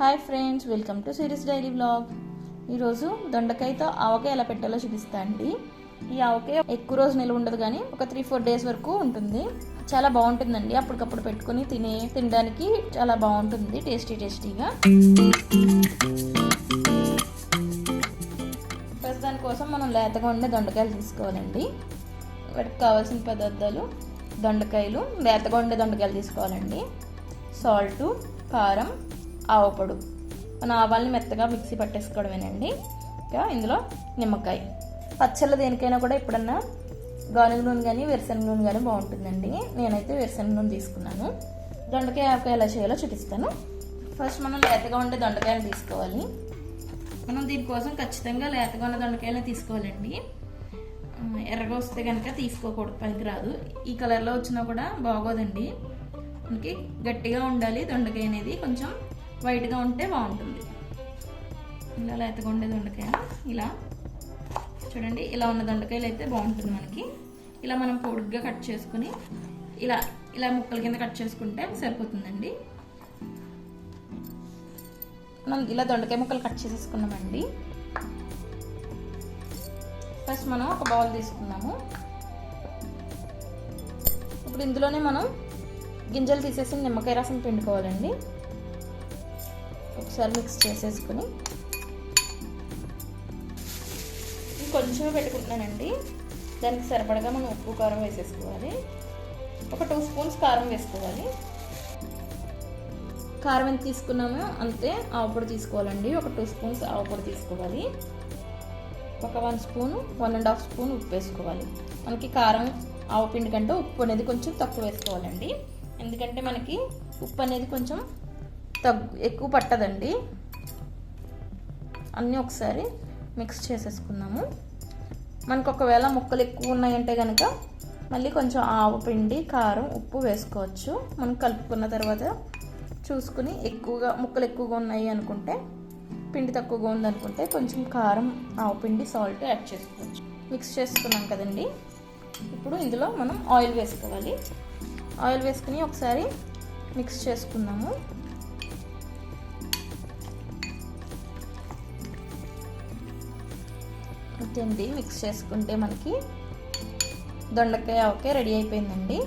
Hi friends welcome to series daily blog ఈరోజు దొండకాయతో ఆవకాయ ఎలా పెట్టాలో చూపిస్తా అండి. ఈ ఆవకాయ ఎక్కువ రోజు నిల్వ ఉండదు కానీ ఒక త్రీ ఫోర్ డేస్ వరకు ఉంటుంది. చాలా బాగుంటుందండి. అప్పటికప్పుడు పెట్టుకొని తినే తినడానికి చాలా బాగుంటుంది టేస్టీ టేస్టీగా ఫస్ట్ దానికోసం మనం లేతగా ఉండే దొండకాయలు తీసుకోవాలండి. వాటికి కావాల్సిన పదార్థాలు దొండకాయలు లేతగా ఉండే దొండకాయలు తీసుకోవాలండి. సాల్టు కారం ఆవపొడు. మన ఆవాల్ని మెత్తగా మిక్సీ పట్టేసుకోవడమేనండి. ఇంకా ఇందులో నిమ్మకాయ. పచ్చళ్ళు దేనికైనా కూడా ఎప్పుడన్నా గానుగ నూనె కానీ వేరుశనగ నూనె కానీ బాగుంటుందండి. నేనైతే వేరుశనగ నూనె తీసుకున్నాను. దొండకాయ ఆవకాయ ఎలా చేయాలో చూపిస్తాను. ఫస్ట్ మనం లేతగా ఉండే దొండకాయలు తీసుకోవాలి. మనం దీనికోసం ఖచ్చితంగా లేతగా ఉన్న దొండకాయలు తీసుకోవాలండి. ఎర్రగా వస్తే కనుక తీసుకోకూడదు పనికిరాదు. ఈ కలర్లో వచ్చినా కూడా బాగోదండి. మనకి గట్టిగా ఉండాలి. దొండకాయ అనేది కొంచెం వైట్గా ఉంటే బాగుంటుంది. ఇలా లేతగా ఉండే దొండకాయ ఇలా. చూడండి ఇలా ఉన్న దొండకాయలు అయితే బాగుంటుంది మనకి. ఇలా మనం పొడుగ్గా కట్ చేసుకుని ఇలా ఇలా ముక్కల కింద కట్ చేసుకుంటే సరిపోతుందండి. మనం ఇలా దొండకాయ ముక్కలు కట్ చేసేసుకున్నామండి. ఫస్ట్ మనం ఒక బౌల్ తీసుకున్నాము. ఇప్పుడు ఇందులోనే మనం గింజలు తీసేసి నిమ్మకాయ రసం పిండుకోవాలండి. ఒకసారి మిక్స్ చేసేసుకుని కొంచెమే పెట్టుకుంటున్నానండి. దానికి సరిపడగా మనం ఉప్పు కారం వేసేసుకోవాలి. ఒక టూ స్పూన్స్ కారం వేసుకోవాలి. కారం ఎంత తీసుకున్నామో అంతే ఆవుపొడి తీసుకోవాలండి. ఒక టూ స్పూన్స్ ఆవుపొడి తీసుకోవాలి. ఒక one spoon one and half spoon ఉప్పు వేసుకోవాలి. మనకి కారం ఆవు పిండి కంటే ఉప్పు అనేది కొంచెం తక్కువ వేసుకోవాలండి. ఎందుకంటే మనకి ఉప్పు అనేది కొంచెం తగ్గు ఎక్కువ పట్టదండి. అన్నీ ఒకసారి మిక్స్ చేసేసుకున్నాము మనకు ఒకవేళ ముక్కలు ఎక్కువ ఉన్నాయంటే కనుక మళ్ళీ కొంచెం ఆవు పిండి కారం ఉప్పు వేసుకోవచ్చు. మనం కలుపుకున్న తర్వాత చూసుకుని ఎక్కువగా ముక్కలు ఎక్కువగా ఉన్నాయి అనుకుంటే పిండి తక్కువగా ఉందనుకుంటే కొంచెం కారం ఆవు పిండి సాల్ట్ యాడ్ చేసుకోవచ్చు. మిక్స్ చేసుకున్నాం కదండి. ఇప్పుడు ఇందులో మనం ఆయిల్ వేసుకోవాలి. ఆయిల్ వేసుకుని ఒకసారి మిక్స్ చేసుకుందాము. అంతేండి మిక్స్ చేసుకుంటే మనకి దొండకాయ ఓకే రెడీ అయిపోయిందండి.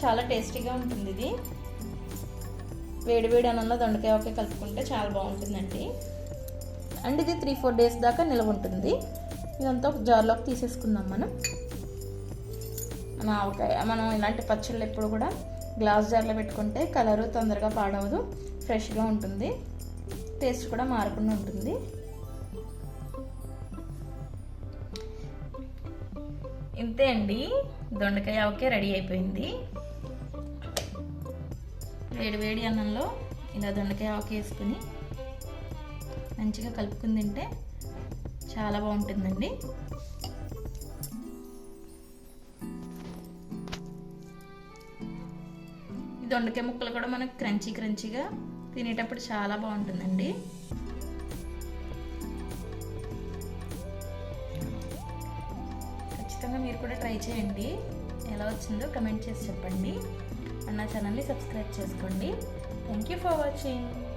చాలా టేస్టీగా ఉంటుంది ఇది. వేడి వేడి అన్నంలో దొండకాయ ఆవకాయ కలుపుకుంటే చాలా బాగుంటుందండి. అండ్ ఇది త్రీ ఫోర్ డేస్ దాకా నిల్వ ఉంటుంది. ఇదంతా ఒక జార్లోకి తీసేసుకుందాం మనం. మన ఆవకాయ మనం ఇలాంటి పచ్చళ్ళు ఎప్పుడు కూడా గ్లాస్ జార్లో పెట్టుకుంటే కలరు తొందరగా పాడవదు. ఫ్రెష్గా ఉంటుంది. టేస్ట్ కూడా మారకుండా ఉంటుంది. ఇంతే అండి. దొండకాయ ఆవకాయ రెడీ అయిపోయింది. వేడి వేడి అన్నంలో ఇలా దొండకాయ ఆవకాయ వేసుకుని మంచిగా కలుపుకుని తింటే చాలా బాగుంటుందండి. ఈ దొండకాయ ముక్కలు కూడా మనకు క్రంచీ క్రంచీగా తినేటప్పుడు చాలా బాగుంటుందండి. ఖచ్చితంగా మీరు కూడా ట్రై చేయండి. ఎలా వచ్చిందో కమెంట్ చేసి చెప్పండి. నా ఛానల్ని సబ్స్క్రైబ్ చేసుకోండి. Thank you for watching